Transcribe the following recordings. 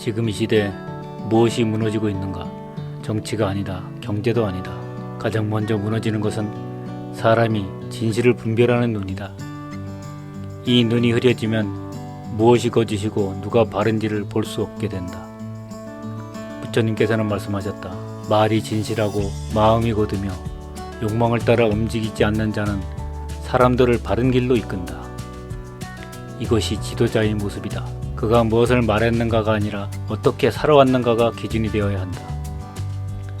지금 이 시대에 무엇이 무너지고 있는가? 정치가 아니다. 경제도 아니다. 가장 먼저 무너지는 것은 사람이 진실을 분별하는 눈이다. 이 눈이 흐려지면 무엇이 거짓이고 누가 바른지를 볼 수 없게 된다. 부처님께서는 말씀하셨다. 말이 진실하고 마음이 거두며 욕망을 따라 움직이지 않는 자는 사람들을 바른 길로 이끈다. 이것이 지도자의 모습이다. 그가 무엇을 말했는가가 아니라 어떻게 살아왔는가가 기준이 되어야 한다.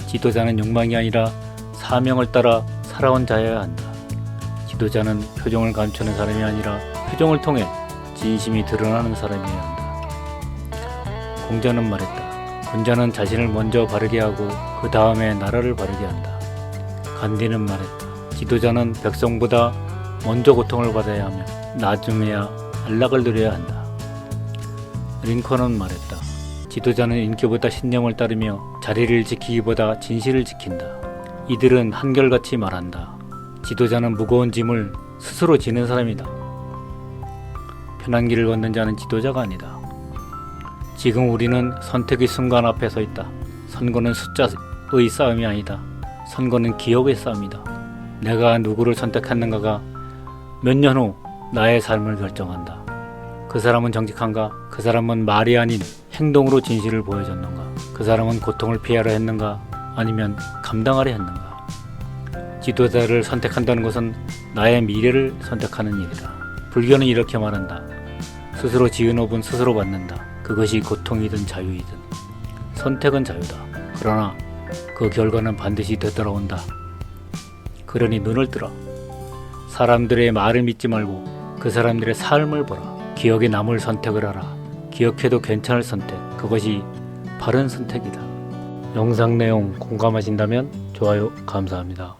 지도자는 욕망이 아니라 사명을 따라 살아온 자여야 한다. 지도자는 표정을 감추는 사람이 아니라 표정을 통해 진심이 드러나는 사람이어야 한다. 공자는 말했다. 군자는 자신을 먼저 바르게 하고 그 다음에 나라를 바르게 한다. 간디는 말했다. 지도자는 백성보다 먼저 고통을 받아야 하며 나중에야 안락을 누려야 한다. 링컨은 말했다. 지도자는 인기보다 신념을 따르며 자리를 지키기보다 진실을 지킨다. 이들은 한결같이 말한다. 지도자는 무거운 짐을 스스로 지는 사람이다. 편한 길을 걷는 자는 지도자가 아니다. 지금 우리는 선택의 순간 앞에 서 있다. 선거는 숫자의 싸움이 아니다. 선거는 기억의 싸움이다. 내가 누구를 선택했는가가 몇 년 후 나의 삶을 결정한다. 그 사람은 정직한가? 그 사람은 말이 아닌 행동으로 진실을 보여줬는가? 그 사람은 고통을 피하려 했는가? 아니면 감당하려 했는가? 지도자를 선택한다는 것은 나의 미래를 선택하는 일이다. 불교는 이렇게 말한다. 스스로 지은 업은 스스로 받는다. 그것이 고통이든 자유이든. 선택은 자유다. 그러나 그 결과는 반드시 되돌아온다. 그러니 눈을 뜨라. 사람들의 말을 믿지 말고 그 사람들의 삶을 보라. 기억에 남을 선택을 하라. 기억해도 괜찮을 선택. 그것이 바른 선택이다. 영상 내용 공감하신다면 좋아요 감사합니다.